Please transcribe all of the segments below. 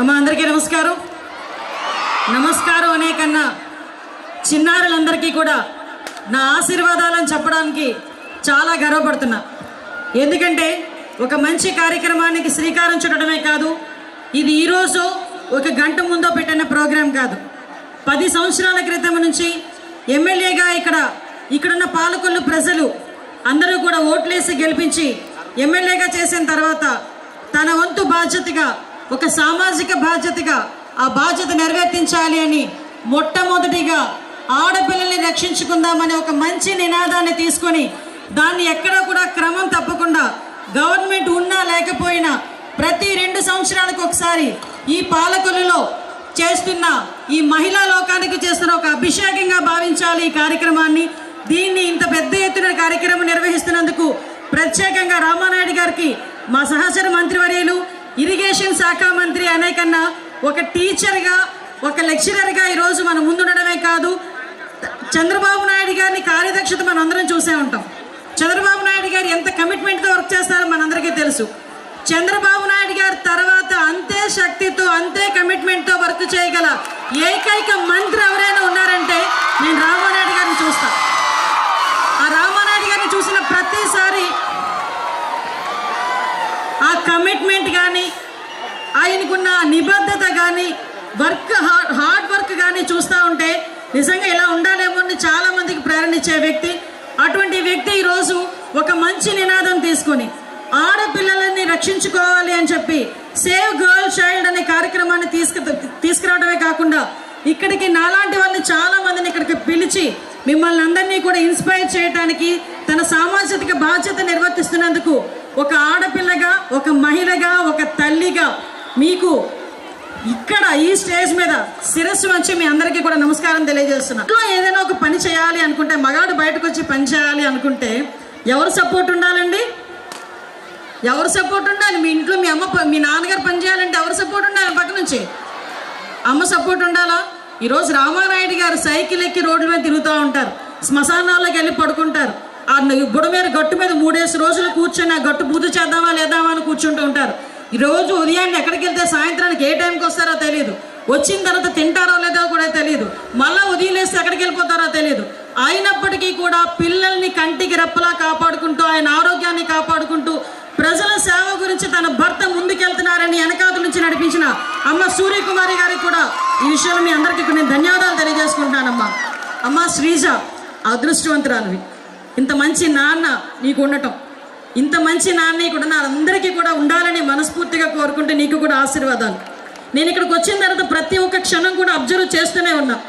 అమ్మ అందరికీ నమస్కారం. నమస్కారం అనే కన్నా చిన్నారులందరికీ కూడా నా ఆశీర్వాదాలను చెప్పడానికి చాలా గర్వపడుతున్నా. ఎందుకంటే ఒక మంచి కార్యక్రమానికి శ్రీకారం చుట్టడమే కాదు ఇది ఈరోజు ఒక గంట ముందో పెట్టిన ప్రోగ్రాం కాదు. పది సంవత్సరాల క్రితం నుంచి ఎమ్మెల్యేగా ఇక్కడ ఇక్కడున్న పాలకొల్లు ప్రజలు అందరూ కూడా ఓట్లేసి గెలిపించి ఎమ్మెల్యేగా చేసిన తర్వాత తన వంతు బాధ్యతగా ఒక సామాజిక బాధ్యతగా ఆ బాధ్యత నెరవేర్తించాలి అని మొట్టమొదటిగా ఆడపిల్లల్ని రక్షించుకుందామనే ఒక మంచి నినాదాన్ని తీసుకొని దాన్ని ఎక్కడా కూడా క్రమం తప్పకుండా గవర్నమెంట్ ఉన్నా లేకపోయినా ప్రతి రెండు సంవత్సరాలకు ఒకసారి ఈ పాలకులలో చేస్తున్న ఈ మహిళా లోకానికి చేస్తున్న ఒక అభిషేకంగా భావించాలి ఈ కార్యక్రమాన్ని. దీన్ని ఇంత పెద్ద ఎత్తున కార్యక్రమం నిర్వహిస్తున్నందుకు ప్రత్యేకంగా రామానాయుడు గారికి మా సహచర మంత్రివర్యులు ఇరిగేషన్ శాఖ మంత్రి అనే కన్నా ఒక టీచర్గా ఒక లెక్చరర్గా ఈరోజు మనం ముందుండడమే కాదు చంద్రబాబు నాయుడు గారిని కార్యదక్షత మనం అందరం చూసే ఉంటాం. చంద్రబాబు నాయుడు గారు ఎంత కమిట్మెంట్తో వర్క్ చేస్తారో మనందరికీ తెలుసు. చంద్రబాబు నాయుడు గారి తర్వాత అంతే శక్తితో అంతే కమిట్మెంట్తో వర్క్ చేయగల ఏకైక మంత్రి ఎవరైనా ఉన్నారంటే నేను రామానాయుడు గారిని చూస్తాను కమిట్మెంట్ కానీ ఆయనకున్న నిబద్ధత కానీ వర్క్ హార్డ్ హార్డ్ వర్క్ కానీ చూస్తూ ఉంటే నిజంగా ఇలా ఉండాలేమో అని చాలామందికి ప్రేరణించే వ్యక్తి. అటువంటి వ్యక్తి ఈరోజు ఒక మంచి నినాదం తీసుకొని ఆడపిల్లలని రక్షించుకోవాలి అని చెప్పి సేవ్ గర్ల్ చైల్డ్ అనే కార్యక్రమాన్ని తీసుకు తీసుకురావడమే కాకుండా ఇక్కడికి నాలాంటి వాళ్ళని చాలా మందిని ఇక్కడికి పిలిచి మిమ్మల్ని అందరినీ కూడా ఇన్స్పైర్ చేయడానికి తన సామాజిక బాధ్యత నిర్వర్తిస్తున్నందుకు ఒక ఆడపిల్లగా ఒక మహిళగా ఒక తల్లిగా మీకు ఇక్కడ ఈ స్టేజ్ మీద శిరస్సు వచ్చి మీ అందరికీ కూడా నమస్కారం తెలియజేస్తున్నా. ఇంట్లో ఏదైనా ఒక పని చేయాలి అనుకుంటే మగాడు బయటకు వచ్చి పని చేయాలి అనుకుంటే ఎవరు సపోర్ట్ ఉండాలండి? ఎవరు సపోర్ట్ ఉండాలి? మీ ఇంట్లో మీ అమ్మ ప- మీ నాన్నగారు పని చేయాలంటే ఎవరు సపోర్ట్ ఉండాలి పక్క నుంచి? అమ్మ సపోర్ట్ ఉండాలా? ఈరోజు రామారాయుడు గారు సైకిల్ ఎక్కి రోడ్ల మీద తిరుగుతూ ఉంటారు. శ్మశానాల్లోకి వెళ్ళి పడుకుంటారు. ఆ బుడ మీద గట్టు మీద మూడేసి రోజులు కూర్చొని ఆ గట్టు పూజ చేద్దామా లేదామా అని కూర్చుంటూ ఉంటారు. ఈ రోజు ఉదయాన్నే ఎక్కడికి వెళ్తే సాయంత్రానికి ఏ టైంకి వస్తారో తెలియదు వచ్చిన తర్వాత తింటారో లేదో కూడా తెలియదు మళ్ళీ ఉదయం లేస్తే ఎక్కడికి వెళ్ళిపోతారో తెలియదు అయినప్పటికీ కూడా పిల్లల్ని కంటికి రెప్పలా కాపాడుకుంటూ ఆయన ఆరోగ్యాన్ని కాపాడుకుంటూ ప్రజల సేవ గురించి తన భర్త ముందుకెళ్తున్నారని వెనకాతల నుంచి నడిపించిన అమ్మ సూర్యకుమారి గారికి కూడా ఈ విషయంలో మీ అందరికీ కొన్ని నేను ధన్యవాదాలు తెలియజేసుకుంటానమ్మా అమ్మ శ్రీజ అదృష్టవంతురాలివి. ఇంత మంచి నాన్న నీకు ఉండటం. ఇంత మంచి నాన్న నీకు ఉన్న అందరికీ కూడా ఉండాలని మనస్ఫూర్తిగా కోరుకుంటే నీకు కూడా ఆశీర్వాదాలు. నేను ఇక్కడికి వచ్చిన తర్వాత ప్రతి ఒక్క క్షణం కూడా అబ్జర్వ్ చేస్తూనే ఉన్నా.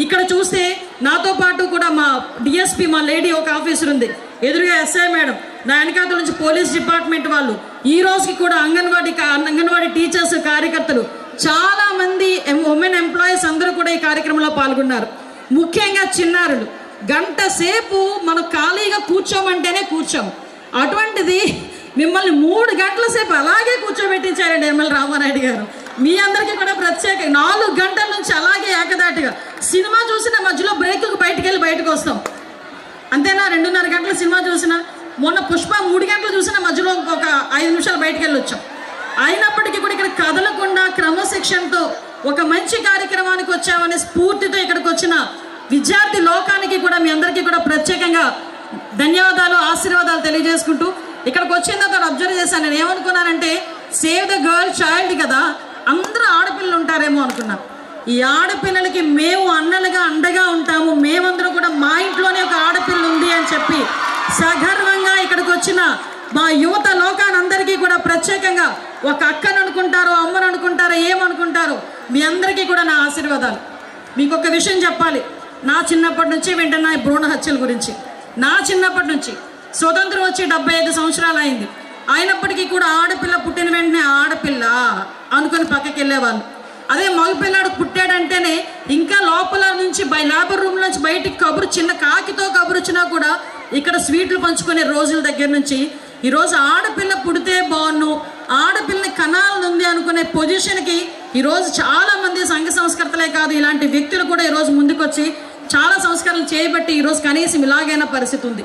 ఇక్కడ చూస్తే నాతో పాటు కూడా మా డిఎస్పి మా లేడీ ఒక ఆఫీసర్ ఉంది. ఎదురుగా ఎస్ఐ మేడం. నా వెనకాతల నుంచి పోలీస్ డిపార్ట్మెంట్ వాళ్ళు. ఈ రోజుకి కూడా అంగన్వాడీ కా- అంగన్వాడీ టీచర్స్ కార్యకర్తలు. చాలా మంది ఉమెన్ ఎంప్లాయీస్ అందరూ కూడా ఈ కార్యక్రమంలో పాల్గొన్నారు. ముఖ్యంగా చిన్నారులు. గంట సేపు మనం ఖాళీగా కూర్చోమంటేనే కూర్చోం. అటువంటిది మిమ్మల్ని మూడు గంటల సేపు అలాగే కూర్చోబెట్టించారండి ఎమ్మెల్యే రామానాయుడు గారు. మీ అందరికీ కూడా ప్రత్యేక నాలుగు గంటల నుంచి అలాగే ఏకదాటిగా. సినిమా చూసిన మధ్యలో బ్రేక్కి బయటకు వెళ్ళి బయటకు వస్తాం. అంతేనా? రెండున్నర గంటల సినిమా చూసిన మొన్న పుష్ప మూడు గంటలు చూసిన మధ్యలో ఒక ఐదు నిమిషాలు బయటకు వెళ్ళి వచ్చాం. అయినప్పటికీ కూడా ఇక్కడ కదలకుండా క్రమశిక్షణతో ఒక మంచి కార్యక్రమానికి వచ్చామనే స్ఫూర్తితో ఇక్కడికి వచ్చిన విద్యార్థి లోకానికి కూడా మీ అందరికీ కూడా ప్రత్యేకంగా ధన్యవాదాలు ఆశీర్వాదాలు తెలియజేసుకుంటూ ఇక్కడికి వచ్చిన తర్వాత అబ్జర్వ్ చేశాను. నేను ఏమనుకున్నానంటే సేవ్ ద గర్ల్ చైల్డ్ కదా అందరూ ఆడపిల్లలు ఉంటారేమో అనుకున్నా ఈ ఆడపిల్లలకి మేము అన్నలుగా అండగా ఉంటాము. మేమందరం కూడా మా ఇంట్లోనే ఒక ఆడపిల్ల ఉంది అని చెప్పి సగర్వంగా ఇక్కడికి వచ్చిన మా యువత లోకానందరికీ కూడా ప్రత్యేకంగా ఒక అక్కను అనుకుంటారో అమ్మను అనుకుంటారో ఏమనుకుంటారో మీ అందరికీ కూడా నా ఆశీర్వాదాలు. మీకు ఒక విషయం చెప్పాలి. నా చిన్నప్పటి నుంచి వింటున్నా భ్రూణ హత్యల గురించి. నా చిన్నప్పటి నుంచి. స్వతంత్రం వచ్చి డెబ్బై ఐదు సంవత్సరాలు అయింది. అయినప్పటికీ కూడా ఆడపిల్ల పుట్టిన వెంటనే ఆడపిల్ల అనుకుని పక్కకి వెళ్ళేవాళ్ళు. అదే మగపిల్లాడు పుట్టాడంటేనే ఇంకా లోపల నుంచి బై లేబర్ రూమ్ నుంచి బయటికి కబురు చిన్న కాకితో కబురు వచ్చినా కూడా ఇక్కడ స్వీట్లు పంచుకునే రోజుల దగ్గర నుంచి ఈరోజు ఆడపిల్ల పుడితే బాగున్ను ఆడపిల్లని కనాలని ఉంది అనుకునే పొజిషన్కి ఈరోజు చాలా మంది సంఘ సంస్కర్తలే కాదు ఇలాంటి వ్యక్తులు కూడా ఈరోజు ముందుకొచ్చి చాలా సంస్కరణలు చేయబట్టి ఈరోజు కనీసం ఇలాగైన పరిస్థితి ఉంది.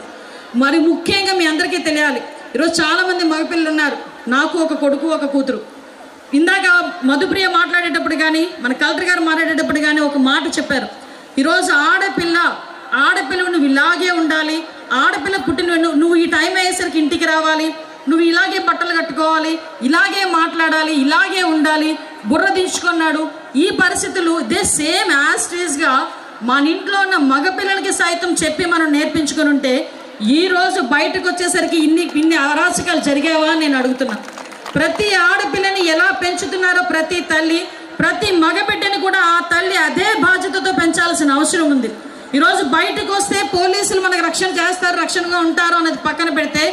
మరి ముఖ్యంగా మీ అందరికీ తెలియాలి ఈరోజు చాలామంది మగపిల్లలు ఉన్నారు. నాకు ఒక కొడుకు ఒక కూతురు. ఇందాక మధుప్రియ మాట్లాడేటప్పుడు కానీ మన కలెక్టర్ గారు మాట్లాడేటప్పుడు కానీ ఒక మాట చెప్పారు. ఈరోజు ఆడపిల్ల ఆడపిల్ల నువ్వు ఇలాగే ఉండాలి ఆడపిల్ల పుట్టిన నువ్వు- ఈ టైం అయ్యేసరికి ఇంటికి రావాలి నువ్వు ఇలాగే బట్టలు కట్టుకోవాలి ఇలాగే మాట్లాడాలి ఇలాగే ఉండాలి బుర్ర దించుకున్నాడు. ఈ పరిస్థితులు ఇదే సేమ్ యాస్టేజ్గా మన ఇంట్లో ఉన్న మగపిల్లలకి సైతం చెప్పి మనం నేర్పించుకుని ఉంటే ఈరోజు బయటకు వచ్చేసరికి ఇన్ని ఇన్ని అరాచకాలు జరిగావా అని నేను అడుగుతున్నా. ప్రతి ఆడపిల్లని ఎలా పెంచుతున్నారో ప్రతి తల్లి ప్రతి మగబిడ్డని కూడా ఆ తల్లి అదే బాధ్యతతో పెంచాల్సిన అవసరం ఉంది. ఈరోజు బయటకు వస్తే పోలీసులు మనకు రక్షణ చేస్తారు రక్షణగా ఉంటారు అనేది పక్కన పెడితే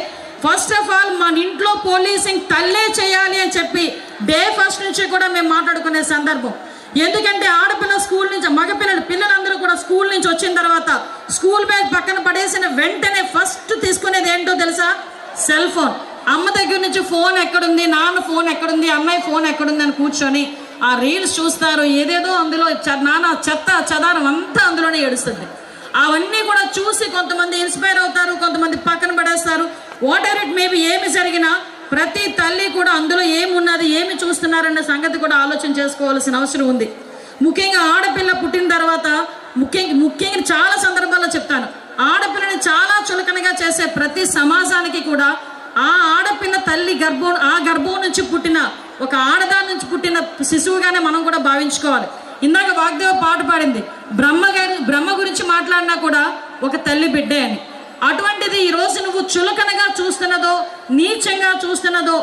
ఫస్ట్ ఆఫ్ ఆల్ మన ఇంట్లో పోలీసింగ్ తల్లే చేయాలి అని చెప్పి డే ఫస్ట్ నుంచి కూడా మేము మాట్లాడుకునే సందర్భం. ఎందుకంటే ఆడపిల్ల స్కూల్ నుంచి మగపిల్లలు పిల్లలందరూ కూడా స్కూల్ నుంచి వచ్చిన తర్వాత స్కూల్ బ్యాగ్ పక్కన పడేసిన వెంటనే ఫస్ట్ తీసుకునేది ఏంటో తెలుసా? Cell phone. అమ్మ దగ్గర నుంచి ఫోన్ ఎక్కడుంది నాన్న ఫోన్ ఎక్కడుంది అమ్మాయి ఫోన్ ఎక్కడుంది అని కూర్చొని ఆ రీల్స్ చూస్తారు. ఏదేదో అందులో చ- నాన్న చెత్త చదారం అంతా అందులోనే ఏడుస్తుంది. అవన్నీ కూడా చూసి కొంతమంది ఇన్స్పైర్ అవుతారు కొంతమంది పక్కన పడేస్తారు. వాట్ ఎవర్ ఇట్ మేబీ ఏమి జరిగినా ప్రతి తల్లి కూడా అందులో ఏమున్నది ఏమి చూస్తున్నారన్న సంగతి కూడా ఆలోచన చేసుకోవాల్సిన అవసరం ఉంది. ముఖ్యంగా ఆడపిల్ల పుట్టిన తర్వాత ముఖ్యంగా ముఖ్యంగా చాలా సందర్భాల్లో చెప్తాను. ఆడపిల్లని చాలా చులకనగా చేసే ప్రతి సమాజానికి కూడా ఆ ఆడపిల్ల తల్లి గర్భం ఆ గర్భం నుంచి పుట్టిన ఒక ఆడదాని నుంచి పుట్టిన శిశువుగానే మనం కూడా భావించుకోవాలి. ఇందాక వాగ్దేవ పాట పాడింది బ్రహ్మ గారి బ్రహ్మ గురించి మాట్లాడినా కూడా ఒక తల్లి బిడ్డే అని. అటువంటిది ఈ రోజు నువ్వు చులకనగా చూస్తున్నదో నీచంగా చూస్తున్నదో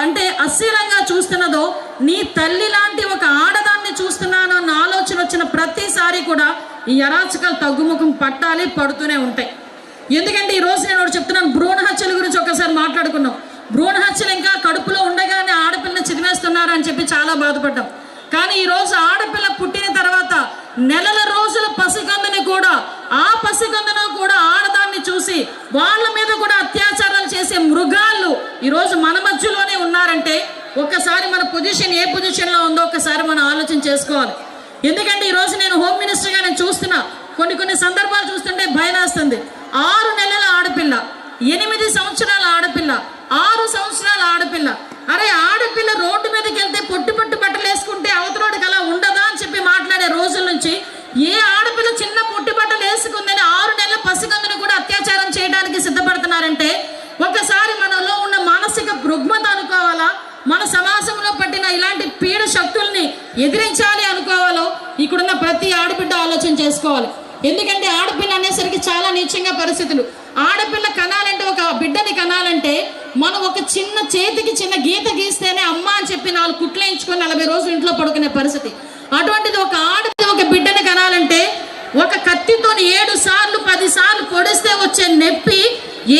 అంటే అస్థిరంగా చూస్తున్నదో నీ తల్లి లాంటి ఒక ఆడదాన్ని చూస్తున్నాను అన్న ఆలోచన వచ్చిన ప్రతిసారి కూడా ఈ అరాచకాలు తగ్గుముఖం పట్టాలి పడుతూనే ఉంటాయి. ఎందుకంటే ఈ రోజు నేను ఒకటి చెప్తున్నాను భ్రూణ హత్యల గురించి ఒకసారి మాట్లాడుకున్నాం భ్రూణ హత్యలు ఇంకా కడుపులో ఉండగానే ఆడపిల్లని చిదిమేస్తున్నారు అని చెప్పి చాలా బాధపడ్డాం. కానీ ఈ రోజు ఆడపిల్ల పుట్టిన తర్వాత నెలల రోజుల పసికందుని కూడా ఆ పసికందును కూడా ఆడదాన్ని చూసి వాళ్ళ మీద కూడా అత్యాచారాలు చేసే మృగాళ్ళు ఈరోజు మన మధ్యలోనే ఉన్నారంటే ఒక్కసారి మన పొజిషన్ ఏ పొజిషన్లో ఉందో ఒకసారి మనం ఆలోచన చేసుకోవాలి. ఎందుకంటే ఈరోజు నేను హోమ్ మినిస్టర్గా నేను చూస్తున్నా కొన్ని కొన్ని సందర్భాలు చూస్తుంటే భయం వేస్తుంది. ఆరు నెలల ఆడపిల్ల ఎనిమిది సంవత్సరాల ఆడపిల్ల ఆరు సంవత్సరాల ఆడపిల్ల. అరే ఆడపిల్ల రోడ్డు మీదకి వెళ్తే పొట్టు పొట్టు బట్టలు వేసుకుంటే అవతలోడికి అలా ఉండదా అని చెప్పి మాట్లాడే రోజుల నుంచి ఏ ఆడపిల్ల చిన్న పుట్టి బట్టలు వేసుకుందని ఆరు నెలల పసిగందును కూడా అత్యాచారం చేయడానికి సిద్ధపడుతున్నారంటే ఒకసారి మనలో ఉన్న మానసిక రుగ్మత అనుకోవాలా? మన సమాజంలో పట్టిన ఇలాంటి పీడ శక్తుల్ని ఎదిరించాలి అనుకోవాలో? ఇక్కడున్న ప్రతి ఆడబిడ్డ ఆలోచన చేసుకోవాలి. ఎందుకంటే ఆడపిల్ల అనేసరికి చాలా నీచంగా పరిస్థితులు. ఆడపిల్ల కనాలంటే ఒక బిడ్డని కనాలంటే మనం ఒక చిన్న చేతికి చిన్న గీత గీస్తేనే అమ్మ అని చెప్పి నాలుగు కుట్లేయించుకొని నలభై రోజులు ఇంట్లో పడుకునే పరిస్థితి. అటువంటిది ఒక పట్టుకొని ఏడు సార్లు పది సార్లు పొడిస్తే వచ్చే నొప్పి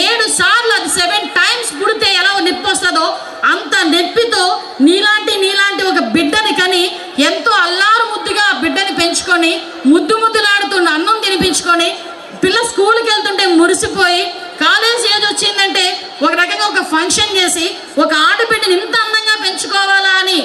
ఏడు సార్లు అది సెవెన్ టైమ్స్ పుడితే ఎలా నొప్పి వస్తుందో అంత నొప్పితో నీలాంటి నీలాంటి ఒక బిడ్డని కని ఎంతో అల్లారు ముద్దుగా బిడ్డని పెంచుకొని ముద్దు ముద్దులాడుతున్న అన్నం తినిపించుకొని పిల్ల స్కూల్కి వెళ్తుంటే మురిసిపోయి కాలేజ్ ఏజ్ వచ్చిందంటే ఒక రకంగా ఒక ఫంక్షన్ చేసి ఒక ఆడబిడ్డని ఇంత అందంగా పెంచుకోవాలా అని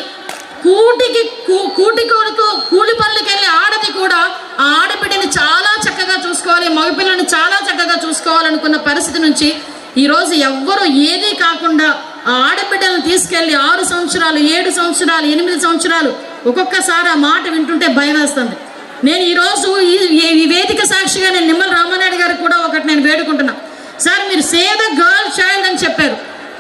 కూటికి కూ- కూటి కొడుకు కూలి పనులకి ఆడది కూడా ఆ ఆడబిడ్డని చాలా చక్కగా చూసుకోవాలి మగపిల్లని చాలా చక్కగా చూసుకోవాలనుకున్న పరిస్థితి నుంచి ఈరోజు ఎవ్వరూ ఏదీ కాకుండా ఆ ఆడబిడ్డలను తీసుకెళ్ళి ఆరు సంవత్సరాలు ఏడు సంవత్సరాలు ఎనిమిది సంవత్సరాలు ఒక్కొక్కసారి ఆ మాట వింటుంటే భయం వేస్తుంది. నేను ఈరోజు ఈ ఈ- వేదిక సాక్షిగా నేను నిమ్మల రామానాయుడు గారికి కూడా ఒకటి నేను వేడుకుంటున్నా. సార్ మీరు సేద గర్ల్ చైల్డ్ అని చెప్పారు.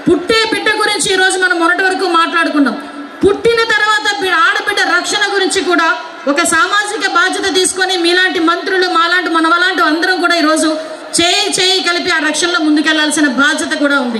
పుట్టే బిడ్డ గురించి ఈరోజు మనం మొన్నటి వరకు మాట్లాడుకున్నాం. పుట్టిన తర్వాత ఆడబిడ్డ రక్షణ గురించి కూడా ఒక సామాజిక బాధ్యత తీసుకొని మీలాంటి మంత్రులు మాలాంటి మనవలాంటి అందరం కూడా ఈరోజు చేయి చేయి కలిపి ఆ రక్షణలో ముందుకెళ్ళాల్సిన బాధ్యత కూడా ఉంది.